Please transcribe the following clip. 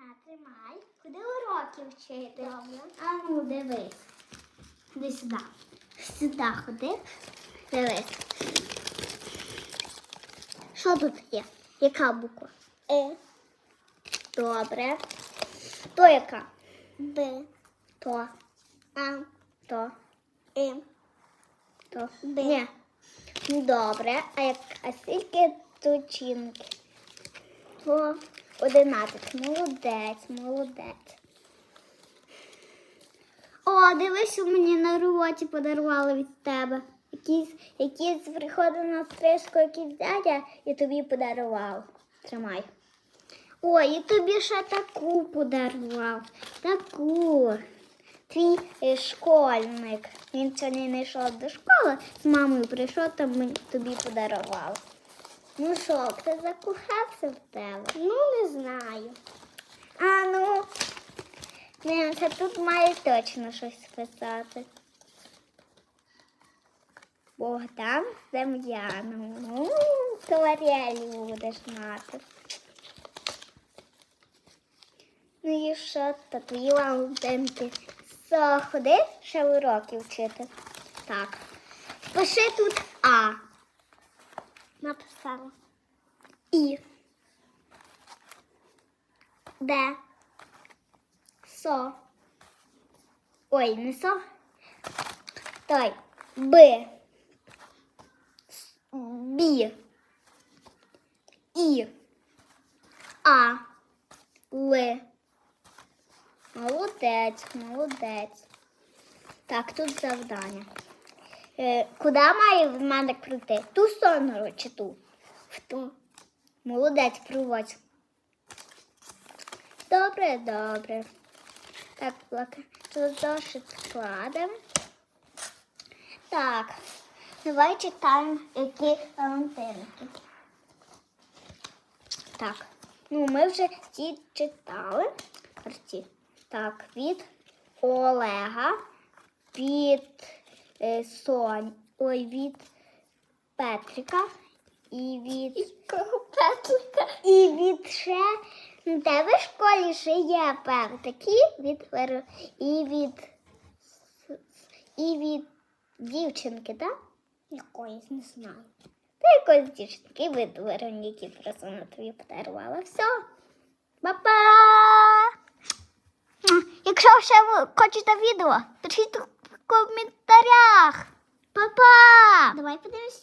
Ага, тримай. Куди уроки вчити? А ну, дивись. Іди сюди. Сюди ходи. Дивись. Що тут є? Яка буква? Е. Добре. То яка? Б. То. А. То. Е. То. Б. Ні. Добре. А, як, а скільки тут чинки? То 11. Молодець, молодець. О, дивись, що мені на роботі подарували від тебе. Якийсь, якийсь приходив на стрижку, якийсь дядя і тобі подарував. Тримай. Ой, і тобі ще таку подарував. Таку. Твій е, школьник. Він сьогодні не йшов до школи, з мамою прийшов, там тобі подарував. Ну що, хто закохався в тебе? Ну, не знаю. А ну, дивимося, тут має точно щось писати. Богдан Дем'янов. Ну, товарелі будеш мати. Ну і що, то твої Валентинки? Все, ходи ще уроки вчити. Так. Пиши тут А. Написала. І. Д. Со. Ой, не со. Той. Б. Бі. І. А. Л. Молодець, молодець. Так, тут завдання. Е, куди має в мене крути? Ту сторону чи ту? В ту. Молодець, проводь. Добре, добре. Так. Тут зошит складемо. Так, давай читаємо, які валентинки. Так, ну ми вже ці читали. Арті. Так, від Олега, від е, Сонь, ой, від Петрика і від Петрика. І від ще ну, тебе в школі ще є певтики від і від і від дівчинки, так? Якоїсь не знаю. Та якоїсь дівчинки від Вероніки просто вона тобі подарувала. Все. Па-па! Якщо ще ви хочете відео, пишіть в коментарях. Па-па! Давай подивимось,